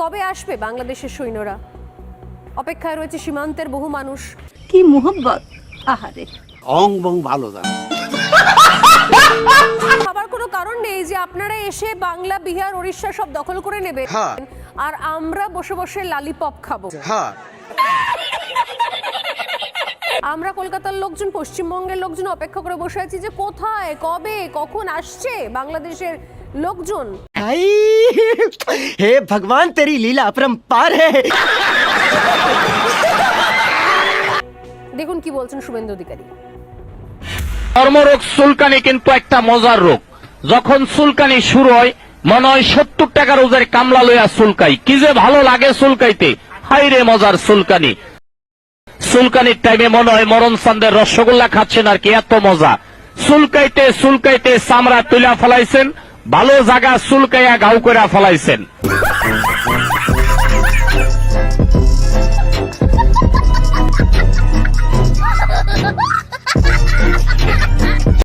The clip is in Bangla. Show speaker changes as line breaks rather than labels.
কবে আসবে বাংলাদেশের সৈন্যরা? অপেক্ষায় রয়েছে সীমান্তের বহু মানুষ।
কি মোহব্বত? আহারে।
অং বং ভালো জান।
ভাবার কোনো কারণ নেই যে আপনারা এসে বাংলা বিহার উড়িষ্যা সব দখল করে নেবে
হ্যাঁ।
আর আমরা বসে বসে লালিপপ খাব।
হ্যাঁ।
আমরা কলকাতার লোকজন পশ্চিমবঙ্গের লোকজন অপেক্ষা করে বসে আছি যে কোথায় কবে কখন আসছে বাংলাদেশের লোকজন।
হে ভগবান তেরি লীলা অপরম্পার হে।
দেখুন কি বলছেন শুভেন্দু অধিকারী।
চর্মরোগ সুলকানি কিন্তু একটা মজার রোগ। যখন সুলকানি শুরু হয় মনে হয় সত্তর টাকার ওজের কামলা লইয়া সুলকাই কি যে ভালো লাগে সুলকাইতে হাইরে মজার সুলকানি সুলকানির টাইমে মনে হয় মরণ চান্দের রসগোল্লা খাচ্ছেন আর কি এত মজা। চুলকাইতে সুলকাইতে চামড়া তুলা ফেলাইছেন। ভালো জায়গা চুলকাইয়া গাউ করে ফেলাইছেন।